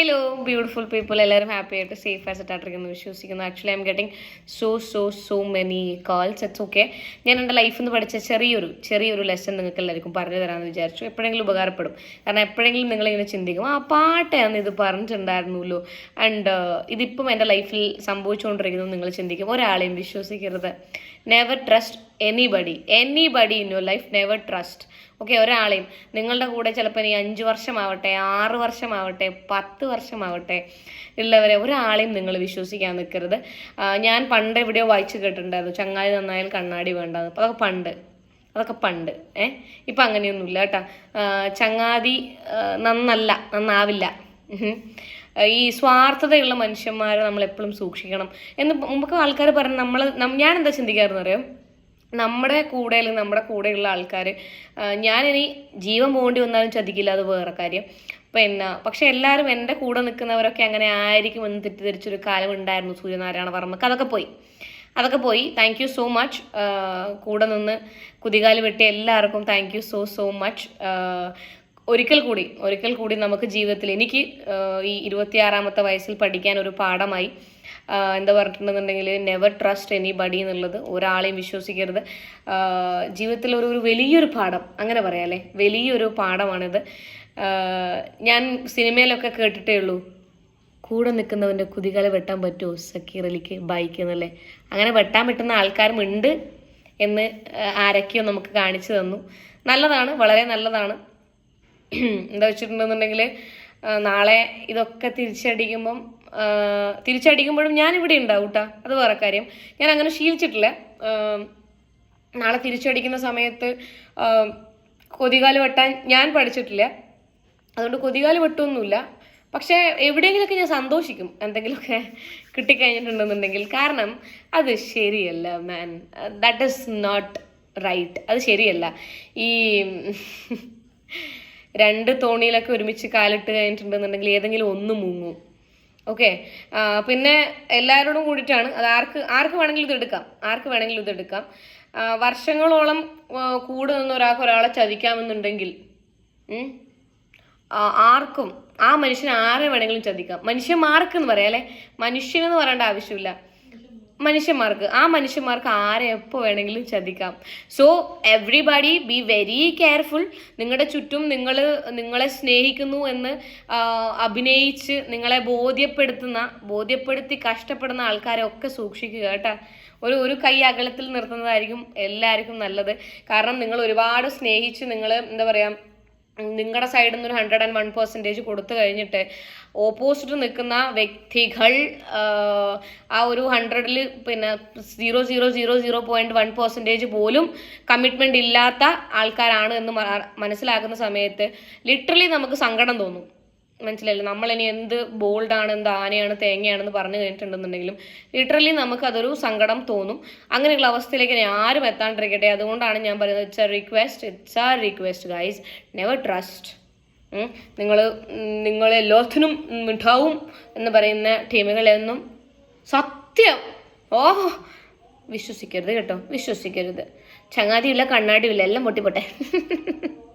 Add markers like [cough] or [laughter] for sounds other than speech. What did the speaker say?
Hello beautiful people എല്ലാവരും happy ആയിട്ട് safe ആയിട്ട് ആയിട്ടിരിക്കുന്നു വിശ്വസിക്കുന്നു. Actually I am getting so so so many calls it's okay ഞാൻ എന്റെ ലൈഫിൽ നിന്ന് പഠിച്ച ചെറിയൊരു ചെറിയൊരു ലെസൺ നിങ്ങൾക്ക് എല്ലാവർക്കും പറഞ്ഞു തരാമെന്ന് വിചാരിച്ചു. എപ്പോഴെങ്കിലും ഉപകാരപ്പെടും. കാരണം എപ്പോഴെങ്കിലും നിങ്ങളിങ്ങനെ ചിന്തിക്കും ആ പാട്ടാണ് ഇത് പറഞ്ഞിട്ടുണ്ടായിരുന്നല്ലോ. ആൻഡ് ഇതിപ്പം എന്റെ ലൈഫിൽ സംഭവിച്ചുകൊണ്ടിരിക്കുന്നു നിങ്ങൾ ചിന്തിക്കും. ഒരാളെയും വിശ്വസിക്കരുത്. Never trust anybody anybody in your life never trust okay ഒരാളെയും. നിങ്ങളുടെ കൂടെ ചിലപ്പോൾ ഇനി അഞ്ച് വർഷമാവട്ടെ ആറ് വർഷമാവട്ടെ പത്ത് വർഷമാവട്ടെ ഉള്ളവരെ ഒരാളെയും നിങ്ങൾ വിശ്വസിക്കാൻ നിൽക്കരുത്. ഞാൻ പണ്ട് എവിടെയോ വായിച്ചു കേട്ടിട്ടുണ്ടായിരുന്നു ചങ്ങാതി നന്നായാൽ കണ്ണാടി വേണ്ടെന്ന്. അതൊക്കെ പണ്ട് അതൊക്കെ പണ്ട് ഏ? ഇപ്പം അങ്ങനെയൊന്നുമില്ല കേട്ടോ. ചങ്ങാതി നന്നല്ല നന്നാവില്ല. ഈ സ്വാർത്ഥതയുള്ള മനുഷ്യന്മാരെ നമ്മൾ എപ്പോഴും സൂക്ഷിക്കണം. എന്ന് മുമ്പൊക്കെ ആൾക്കാർ പറഞ്ഞ് നമ്മൾ ഞാൻ എന്താ ചിന്തിക്കാറെന്ന് അറിയാം നമ്മുടെ കൂടെ അല്ലെങ്കിൽ നമ്മുടെ കൂടെയുള്ള ആൾക്കാർ ഞാനിനി ജീവൻ പോകേണ്ടി വന്നാലും ചതിക്കില്ല അത് വേറെ കാര്യം. പിന്നെ പക്ഷെ എല്ലാവരും എന്റെ കൂടെ നിൽക്കുന്നവരൊക്കെ അങ്ങനെ ആയിരിക്കും എന്ന് തെറ്റിദ്ധരിച്ചൊരു കാലം ഉണ്ടായിരുന്നു സൂര്യനാരായണ വർമ്മക്ക്. അതൊക്കെ പോയി. അതൊക്കെ പോയി. താങ്ക് യു സോ മച്ച് കൂടെ നിന്ന് കുതികാൽ വെട്ടിയ എല്ലാവർക്കും thank you so so much ഒരിക്കൽ കൂടി ഒരിക്കൽ കൂടി നമുക്ക് ജീവിതത്തിൽ എനിക്ക് ഈ ഇരുപത്തിയാറാമത്തെ വയസ്സിൽ പഠിക്കാൻ ഒരു പാഠമായി. എന്താ പറഞ്ഞിട്ടുണ്ടെന്നുണ്ടെങ്കിൽ നെവർ ട്രസ്റ്റ് എനി ബഡി എന്നുള്ളത് ഒരാളെയും വിശ്വസിക്കരുത്. ജീവിതത്തിൽ ഒരു ഒരു വലിയൊരു പാഠം അങ്ങനെ പറയാം അല്ലേ? വലിയൊരു പാഠമാണിത്. ഞാൻ സിനിമയിലൊക്കെ കേട്ടിട്ടേ ഉള്ളൂ. കൂടെ നിൽക്കുന്നവന്റെ കുതികാല വെട്ടാൻ പറ്റുമോ? സക്കീർ അലിക്ക് ബൈക്ക് എന്നല്ലേ അങ്ങനെ വെട്ടാൻ പറ്റുന്ന ആൾക്കാരും ഉണ്ട് എന്ന് ആരൊക്കെയോ നമുക്ക് കാണിച്ചു തന്നു. നല്ലതാണ് വളരെ നല്ലതാണ്. എന്താ വെച്ചിട്ടുണ്ടെന്നുണ്ടെങ്കിൽ നാളെ ഇതൊക്കെ തിരിച്ചടിക്കുമ്പം തിരിച്ചടിക്കുമ്പോഴും ഞാൻ ഇവിടെ ഉണ്ടാവും കേട്ടോ അത് വേറെ കാര്യം. ഞാൻ അങ്ങനെ ശീലിച്ചിട്ടില്ല നാളെ തിരിച്ചടിക്കുന്ന സമയത്ത് കൊതികാൽ വെട്ടാൻ ഞാൻ പഠിച്ചിട്ടില്ല. അതുകൊണ്ട് കൊതികാൽ വെട്ടൊന്നുമില്ല. പക്ഷേ എവിടെയെങ്കിലുമൊക്കെ ഞാൻ സന്തോഷിക്കും. എന്തെങ്കിലുമൊക്കെ കിട്ടിക്കഴിഞ്ഞിട്ടുണ്ടെന്നുണ്ടെങ്കിൽ. കാരണം അത് ശരിയല്ല man that is not right അത് ശരിയല്ല. ഈ രണ്ട് തോണിയിലൊക്കെ ഒരുമിച്ച് കാലിട്ട് കഴിഞ്ഞിട്ടുണ്ടെന്നുണ്ടെങ്കിൽ ഏതെങ്കിലും ഒന്ന് മുങ്ങും. ഓക്കെ. പിന്നെ എല്ലാവരോടും കൂടിയിട്ടാണ്. അത് ആർക്ക് ആർക്ക് വേണമെങ്കിലും ഇത് എടുക്കാം. ആർക്ക് വേണമെങ്കിലും ഇത് എടുക്കാം. വർഷങ്ങളോളം കൂടെ നിന്ന് ഒരാൾക്ക് ഒരാളെ ചതിക്കാമെന്നുണ്ടെങ്കിൽ ആർക്കും ആ മനുഷ്യനെ ആരെ വേണമെങ്കിലും ചതിക്കാം? മനുഷ്യന്മാർക്ക് എന്ന് പറയാം അല്ലെ? മനുഷ്യനെന്ന് പറയേണ്ട ആവശ്യമില്ല. മനുഷ്യന്മാർക്ക് ആ മനുഷ്യന്മാർക്ക് ആരെ എപ്പോൾ വേണമെങ്കിലും ചതിക്കാം. So everybody be very careful നിങ്ങളുടെ ചുറ്റും നിങ്ങൾ നിങ്ങളെ സ്നേഹിക്കുന്നു എന്ന് അഭിനയിച്ച് നിങ്ങളെ ബോധ്യപ്പെടുത്തുന്ന ബോധ്യപ്പെടുത്തി കഷ്ടപ്പെടുന്ന ആൾക്കാരെ ഒക്കെ സൂക്ഷിക്കുക കേട്ടോ. ഒരു ഒരു കൈ അകലത്തിൽ നിർത്തുന്നതായിരിക്കും എല്ലാവർക്കും നല്ലത്. കാരണം നിങ്ങൾ ഒരുപാട് സ്നേഹിച്ച് നിങ്ങൾ എന്താ പറയുക നിങ്ങളുടെ സൈഡിൽ നിന്ന് ഒരു ഹൺഡ്രഡ് ആൻഡ് വൺ പെർസെന്റേജ് കൊടുത്തു കഴിഞ്ഞിട്ട് ഓപ്പോസിറ്റ് നിൽക്കുന്ന വ്യക്തികൾ ആ ഒരു ഹൺഡ്രഡിൽ പിന്നെ zero zero zero zero point one percentage പോലും കമ്മിറ്റ്മെന്റ് ഇല്ലാത്ത ആൾക്കാരാണ് എന്ന് മനസ്സിലാക്കുന്ന സമയത്ത് ലിറ്ററലി നമുക്ക് സങ്കടം തോന്നും. മനസ്സിലായില്ലേ? നമ്മളിനി എന്ത് ബോൾഡാണ് എന്ത് ആനയാണ് തേങ്ങയാണെന്ന് പറഞ്ഞു കഴിഞ്ഞിട്ടുണ്ടെന്നുണ്ടെങ്കിലും ലിറ്ററലി നമുക്ക് അതൊരു സങ്കടം തോന്നും. അങ്ങനെയുള്ള അവസ്ഥയിലേക്ക് ആരും എത്താണ്ടിരിക്കട്ടെ. അതുകൊണ്ടാണ് ഞാൻ പറയുന്നത് it's a request it's a request guys never trust നിങ്ങൾ നിങ്ങളെ എല്ലാത്തിനും മിഠാവും എന്ന് പറയുന്ന ടീമുകളെയൊന്നും സത്യം ഓ വിശ്വസിക്കരുത് കേട്ടോ വിശ്വസിക്കരുത്. ചങ്ങാതിയില്ല കണ്ണാടിയില്ല എല്ലാം പൊട്ടിപ്പോട്ടെ. [laughs]